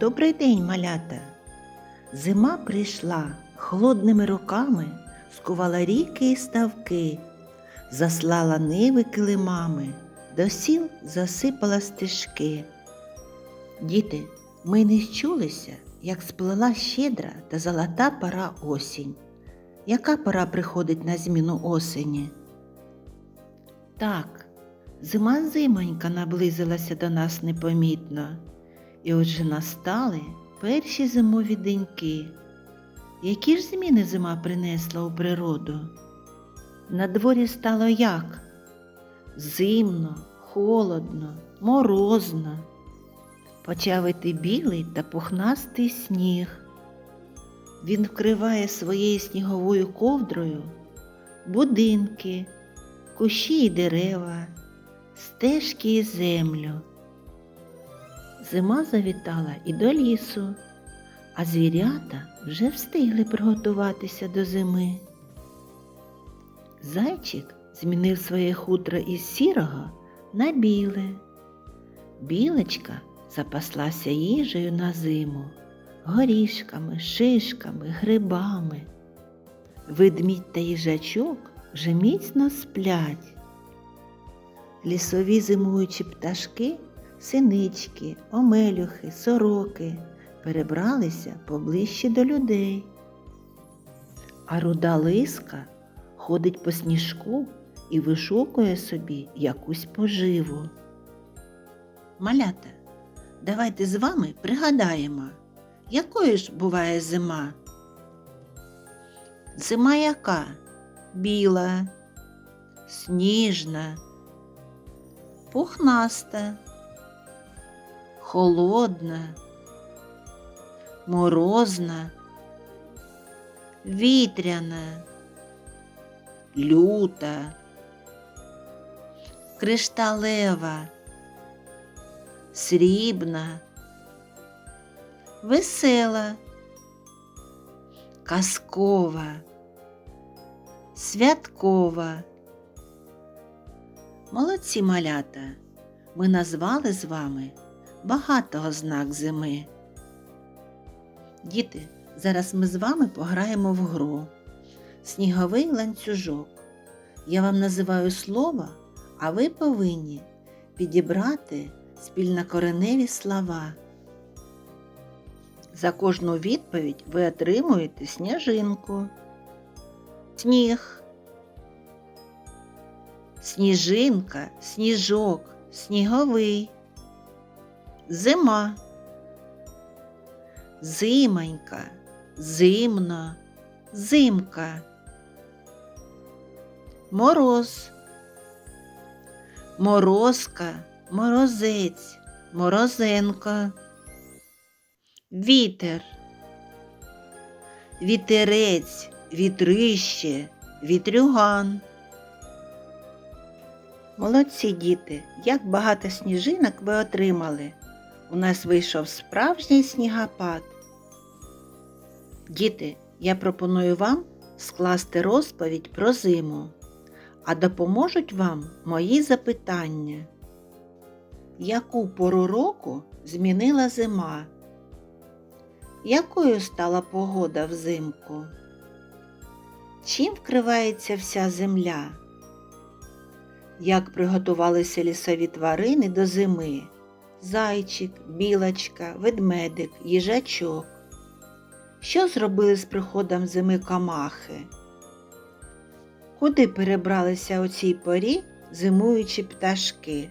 Добрий день, малята. Зима прийшла холодними руками, скувала ріки і ставки, заслала ниви килимами, до сіл засипала стежки. Діти, ми не щулися, як сплела щедра та золота пора осінь. Яка пора приходить на зміну осені? Так, зима зимонька наблизилася до нас непомітно, і отже настали перші зимові деньки. Які ж зміни зима принесла у природу? На дворі стало як? Зимно, холодно, морозно. Почав іти білий та пухнастий сніг. Він вкриває своєю сніговою ковдрою будинки, кущі і дерева, стежки і землю. Зима завітала і до лісу, а звірята вже встигли приготуватися до зими. Зайчик змінив своє хутро із сірого на біле. Білочка запаслася їжею на зиму, горішками, шишками, грибами. Ведмідь та їжачок вже міцно сплять. Лісові зимуючі пташки, синички, омелюхи, сороки перебралися поближче до людей. А руда лиска ходить по сніжку і вишукує собі якусь поживу. Малята, давайте з вами пригадаємо, якою ж буває зима. Зима яка? Біла, сніжна, пухнаста, холодна, морозна, вітряна, люта, кришталева, срібна, весела, казкова, святкова. Молодці малята, ми назвали з вами багато ознак зими. Діти, зараз ми з вами пограємо в гру. Сніговий ланцюжок. Я вам називаю слова, а ви повинні підібрати спільнокореневі слова. За кожну відповідь ви отримуєте сніжинку. Сніг. Сніжинка, сніжок, сніговий. Зима. Зимонька, зимно, зимка. Мороз. Морозка, морозець, морозенко. Вітер. Вітерець, вітрище, вітрюган. Молодці діти, як багато сніжинок ви отримали. У нас вийшов справжній снігопад. Діти, я пропоную вам скласти розповідь про зиму, а допоможуть вам мої запитання. Яку пору року змінила зима? Якою стала погода взимку? Чим вкривається вся земля? Як приготувалися лісові тварини до зими? Зайчик, білочка, ведмедик, їжачок. Що зробили з приходом зими камахи? Куди перебралися у цій порі зимуючі пташки?